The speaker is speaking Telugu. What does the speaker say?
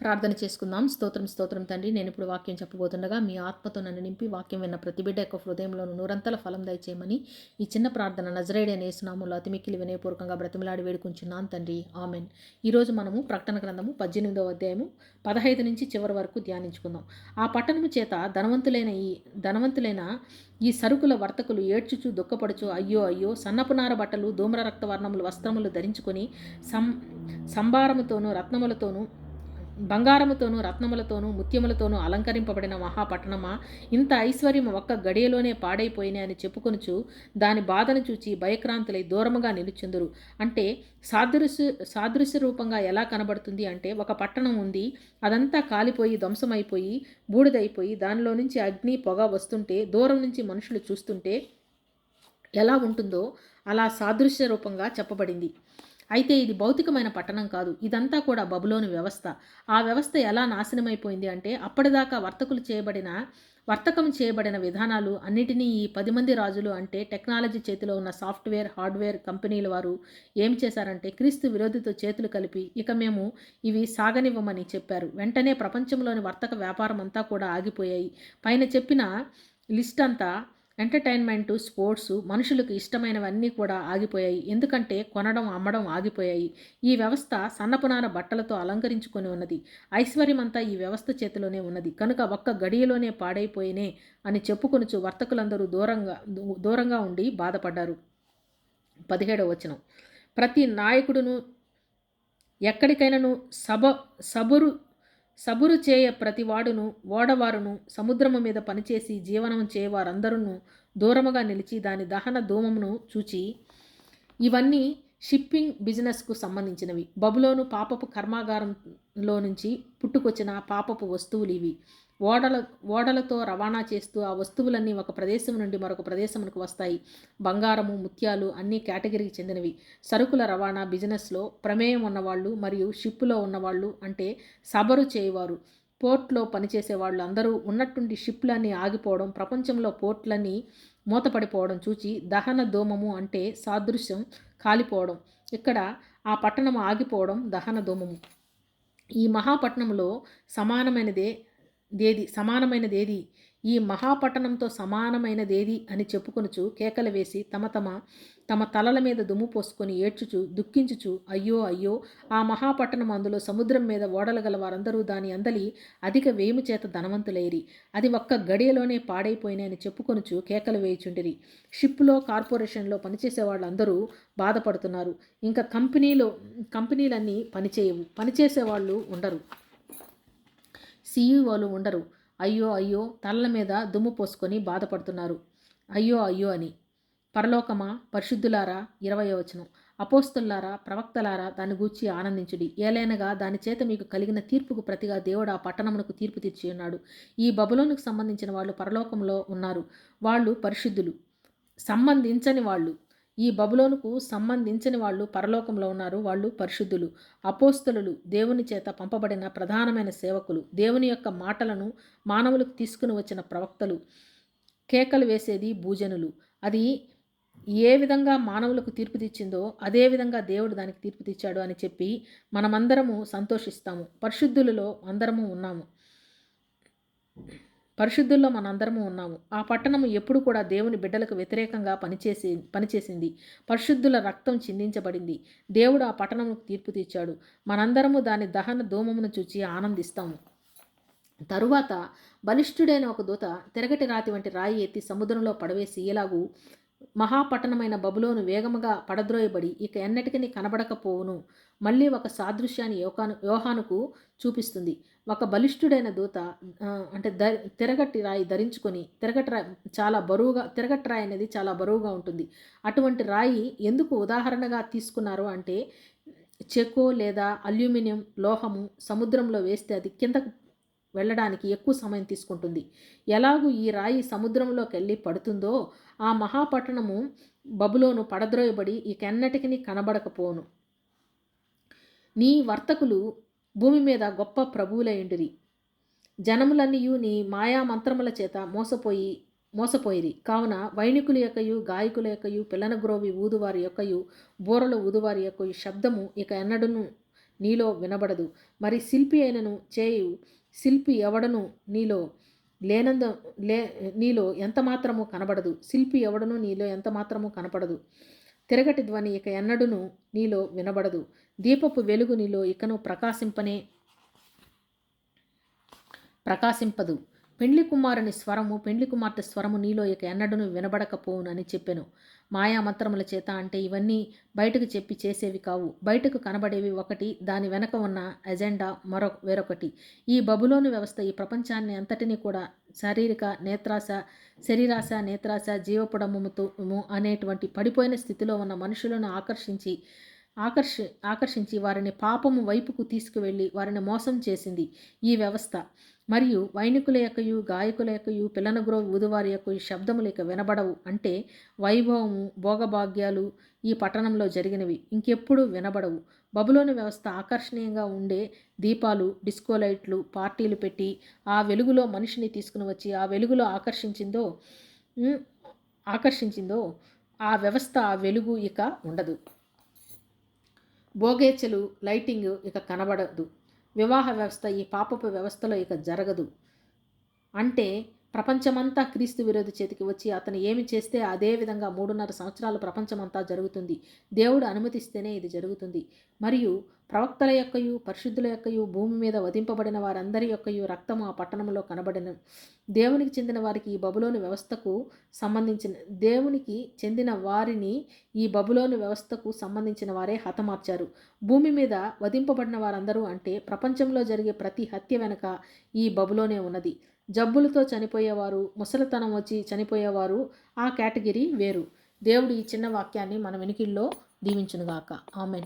ప్రార్థన చేసుకుందాం. స్తోత్రం స్తోత్రం తండ్రి నేను ఇప్పుడు వాక్యం చెప్పబోతుండగా మీ ఆత్మతో నన్ను నింపి వాక్యం విన్న ప్రతి బిడ్డ యొక్క హృదయంలోను నూరంతల ఫలం దయచేయమని ఈ చిన్న ప్రార్థన నజరేడి అనే అతిమిక్కిలి వినయపూర్వకంగా బ్రతిమలాడి వేడుకుంటున్నాను తండ్రి. ఆమెన్. ఈరోజు మనము ప్రకటన గ్రంథము పద్దెనిమిదవ అధ్యాయము పదహైదు నుంచి చివరి వరకు ధ్యానించుకుందాం. ఆ పట్టణము చేత ధనవంతులైన ఈ ధనవంతులైన ఈ సరుకుల వర్తకులు ఏడ్చుచు దుఃఖపడుచు అయ్యో అయ్యో సన్నపునార బట్టలు ధూమ్ర రక్తవర్ణములు వస్త్రములు ధరించుకొని సం సంభారముతోనూ రత్నములతోనూ బంగారముతోనూ రత్నములతోనూ ముత్యములతోనూ అలంకరింపబడిన మహాపట్టణమా? ఇంత ఐశ్వర్యం ఒక్క గడియలోనే పాడైపోయినాయి అని చెప్పుకొనుచు దాని బాధను చూచి భయక్రాంతులై దూరముగా నిలుచుందురు. అంటే సాదృశ్య సాదృశ్య రూపంగా ఎలా కనబడుతుంది అంటే ఒక పట్టణం ఉంది అదంతా కాలిపోయి ధ్వంసమైపోయి బూడిదైపోయి దానిలో నుంచి అగ్ని పొగ వస్తుంటే దూరం నుంచి మనుషులు చూస్తుంటే ఎలా ఉంటుందో అలా సాదృశ్య రూపంగా చెప్పబడింది. అయితే ఇది భౌతికమైన పట్టణం కాదు. ఇదంతా కూడా బబులోని వ్యవస్థ. ఆ వ్యవస్థ ఎలా నాశనమైపోయింది అంటే అప్పటిదాకా వర్తకులు చేయబడిన వర్తకం చేయబడిన విధానాలు అన్నిటినీ ఈ పది మంది రాజులు అంటే టెక్నాలజీ చేతిలో ఉన్న సాఫ్ట్వేర్ హార్డ్వేర్ కంపెనీల వారు ఏం చేశారంటే క్రీస్తు విరోధితో చేతులు కలిపి ఇక మేము ఇవి సాగనివ్వమని చెప్పారు. వెంటనే ప్రపంచంలోని వర్తక వ్యాపారం అంతా కూడా ఆగిపోయాయి. పైన చెప్పిన లిస్ట్ అంతా ఎంటర్టైన్మెంటు స్పోర్ట్స్ మనుషులకు ఇష్టమైనవన్నీ కూడా ఆగిపోయాయి. ఎందుకంటే కొనడం అమ్మడం ఆగిపోయాయి. ఈ వ్యవస్థ సన్నపునార బట్టలతో అలంకరించుకొని ఉన్నది. ఐశ్వర్యమంతా ఈ వ్యవస్థ చేతిలోనే ఉన్నది. కనుక ఒక్క గడియలోనే పాడైపోయినే అని చెప్పుకొనుచు వర్తకులందరూ దూరంగా దూరంగా ఉండి బాధపడ్డారు. పదిహేడవ వచనం. ప్రతి నాయకుడును ఎక్కడికైనాను సబ సబురు సబురు చేయ ప్రతివాడును ఓడవారును సముద్రము మీద పనిచేసి జీవనం చేయవారందరూ దూరముగా నిలిచి దాని దహన ధూమమును చూచి ఇవన్నీ షిప్పింగ్ బిజినెస్కు సంబంధించినవి. బబులోను పాపపు కర్మాగారంలో నుంచి పుట్టుకొచ్చిన పాపపు వస్తువులు ఇవి. ఓడల ఓడలతో రవాణా చేస్తూ ఆ వస్తువులన్నీ ఒక ప్రదేశం నుండి మరొక ప్రదేశమునకు వస్తాయి. బంగారము ముత్యాలు అన్ని కేటగిరీకి చెందినవి. సరుకుల రవాణా బిజినెస్లో ప్రమేయం ఉన్నవాళ్ళు మరియు షిప్పులో ఉన్నవాళ్ళు అంటే సబరు చేయవారు. పోర్ట్లో పనిచేసే వాళ్ళు అందరూ ఉన్నట్టుండి షిప్లన్నీ ఆగిపోవడం ప్రపంచంలో పోర్ట్లన్నీ మూతపడిపోవడం చూచి దహన ధూమము అంటే సాదృశ్యం కాలిపోవడం. ఇక్కడ ఆ పట్టణం ఆగిపోవడం దహన ధూమము ఈ మహాపట్నంలో సమానమైనదే దేది? సమానమైనదేది? ఈ మహాపట్టణంతో సమానమైనదేది? అని చెప్పుకొనుచు కేకలు వేసి తమ తమ తమ తలల మీద దుమ్ము పోసుకొని ఏడ్చుచు దుఃఖించుచు అయ్యో అయ్యో ఆ మహాపట్టణం అందులో సముద్రం మీద ఓడలు గల వారందరూ దాని అందలి అధిక వేము చేత ధనవంతులైరి. అది ఒక్క గడియలోనే పాడైపోయినాయని చెప్పుకొనుచు కేకలు వేయుచుండిరి. షిప్లో కార్పొరేషన్లో పనిచేసే వాళ్ళందరూ బాధపడుతున్నారు. ఇంకా కంపెనీలో కంపెనీలన్నీ పనిచేయవు. పనిచేసే వాళ్ళు ఉండరు. సీఈఓలు ఉండరు. అయ్యో అయ్యో తలల మీద దుమ్ము పోసుకొని బాధపడుతున్నారు. అయ్యో అయ్యో అని. పరలోకమా పరిశుద్ధులారా ఇరవై వచనం. అపోస్తుల్లారా ప్రవక్తలారా దాని గూర్చి ఆనందించుడి. ఏలైనగా దాని చేత మీకు కలిగిన తీర్పుకు ప్రతిగా దేవుడు ఆ పట్టణమునకు తీర్పు తీర్చి ఉన్నాడు. ఈ బబులోనికి సంబంధించిన వాళ్ళు పరలోకంలో ఉన్నారు. వాళ్ళు పరిశుద్ధులు. సంబంధించని వాళ్ళు. ఈ బబులోనుకు సంబంధించని వాళ్ళు పరలోకంలో ఉన్నారు. వాళ్ళు పరిశుద్ధులు అపోస్తులు దేవుని చేత పంపబడిన ప్రధానమైన సేవకులు. దేవుని యొక్క మాటలను మానవులకు తీసుకుని వచ్చిన ప్రవక్తలు. కేకలు వేసేది భూజనులు. అది ఏ విధంగా మానవులకు తీర్పు తెచ్చిందో అదే విధంగా దేవుడు దానికి తీర్పు తెచ్చాడు అని చెప్పి మనమందరము సంతోషిస్తాము. పరిశుద్ధులలో అందరము ఉన్నాము. పరిశుద్ధుల్లో మనందరము ఉన్నాము. ఆ పట్టణము ఎప్పుడు కూడా దేవుని బిడ్డలకు వ్యతిరేకంగా పనిచేసి పనిచేసింది. పరిశుద్ధుల రక్తం చిందించబడింది. దేవుడు ఆ పట్టణముకు తీర్పు తీర్చాడు. మనందరము దాని దహన ధూమమును చూచి ఆనందిస్తాము. తరువాత బలిష్ఠుడైన ఒక దూత తిరగటి రాతి వంటి రాయి ఎత్తి సముద్రంలో పడవేసి ఇలాగూ మహాపట్టణమైన బబులోను వేగముగా పడద్రోయబడి ఇక ఎన్నటికీ కనబడకపోవును. మళ్ళీ ఒక సాదృశ్యాన్ని యోకాను యోహానుకు చూపిస్తుంది. ఒక బలిష్ఠుడైన దూత అంటే ద తిరగట్టి రాయి ధరించుకొని తిరగటి రాయి చాలా బరువుగా తిరగట్టి రాయి అనేది చాలా బరువుగా ఉంటుంది. అటువంటి రాయి ఎందుకు ఉదాహరణగా తీసుకున్నారు అంటే చెకో లేదా అల్యూమినియం లోహము సముద్రంలో వేస్తే అది కిందకు వెళ్ళడానికి ఎక్కువ సమయం తీసుకుంటుంది. ఎలాగూ ఈ రాయి సముద్రంలోకి వెళ్ళి పడుతుందో ఆ మహాపట్టణము బబులోను పడద్రోయబడి ఇకెన్నటికి కనబడకపోను నీ వర్తకులు భూమి మీద గొప్ప ప్రభువులయుండిరి. జనములన్నీయు నీ మాయా మంత్రముల చేత మోసపోయి మోసపోయిరి. కావున వైణికుల యొక్కయు గాయకుల యొక్కయు పిల్లనగ్రోవి ఊదువారి యొక్కయు బూరలు ఊదువారి యొక్కయు శబ్దము ఇక ఎన్నడూను నీలో వినబడదు. మరి శిల్పి అయినను చేయు. శిల్పి ఎవడను నీలో లేనంద లే నీలో ఎంత మాత్రము కనబడదు. శిల్పి ఎవడను నీలో ఎంత మాత్రము కనపడదు. తిరగటి ధ్వని ఇక ఎన్నడును నీలో వినబడదు. దీపపు వెలుగు నీలో ఇకను ప్రకాశింపనే ప్రకాశింపదు. పెండ్లి కుమారుని స్వరము పెండ్లి కుమార్తె స్వరము నీలో ఇక ఎన్నడను వినబడకపోవును అని చెప్పెను. మాయా మంత్రముల చేత అంటే ఇవన్నీ బయటకు చెప్పి చేసేవి కావు. బయటకు కనబడేవి ఒకటి దాని వెనక ఉన్న ఎజెండా మరొక వేరొకటి. ఈ బబులోని వ్యవస్థ ఈ ప్రపంచాన్ని అంతటినీ కూడా శారీరక నేత్రాశ శరీరాశ నేత్రాశ జీవపుడముతో అనేటువంటి పడిపోయిన స్థితిలో ఉన్న మనుషులను ఆకర్షించి ఆకర్షి ఆకర్షించి వారిని పాపము వైపుకు తీసుకువెళ్ళి వారిని మోసం చేసింది ఈ వ్యవస్థ. మరియు వైనికుల యొక్కయు గాయకుల యొక్కయు పిల్లనగ్రో ఊదువారి యొక్క శబ్దములు ఇక వినబడవు. అంటే వైభవము భోగభాగ్యాలు ఈ పట్టణంలో జరిగినవి. ఇంకెప్పుడు వినబడవు. బబులోని వ్యవస్థ ఆకర్షణీయంగా ఉండే దీపాలు డిస్కో లైట్లు పార్టీలు పెట్టి ఆ వెలుగులో మనిషిని తీసుకుని వచ్చి ఆ వెలుగులో ఆకర్షించిందో ఆకర్షించిందో ఆ వ్యవస్థ ఆ వెలుగు ఇక ఉండదు. భోగేచ్చలు లైటింగ్ ఇక కనబడదు. వివాహ వ్యవస్థ ఈ పాపపు వ్యవస్థలో ఇక జరగదు. అంటే ప్రపంచమంతా క్రీస్తు విరోధి చేతికి వచ్చి అతను ఏమి చేస్తే అదే విధంగా మూడున్నర సంవత్సరాలు ప్రపంచమంతా జరుగుతుంది. దేవుడు అనుమతిస్తేనే ఇది జరుగుతుంది. మరియు ప్రవక్తల యొక్కయు పరిశుద్ధుల యొక్కయు భూమి మీద వధింపబడిన వారందరి యొక్కయు రక్తము ఆ పట్టణంలో కనబడిన దేవునికి చెందిన వారికి ఈ బబులోని వ్యవస్థకు సంబంధించిన దేవునికి చెందిన వారిని ఈ బబులోని వ్యవస్థకు సంబంధించిన వారే హతమార్చారు. భూమి మీద వధింపబడిన వారందరూ అంటే ప్రపంచంలో జరిగే ప్రతి హత్య వెనుక ఈ బబులోనే ఉన్నది. జబ్బులతో చనిపోయేవారు ముసలితనం వచ్చి చనిపోయేవారు ఆ కేటగిరీ వేరు. దేవుడు ఈ చిన్న వాక్యాన్ని మన వెనుకిల్లో దీవించునుగాక. ఆమెన్.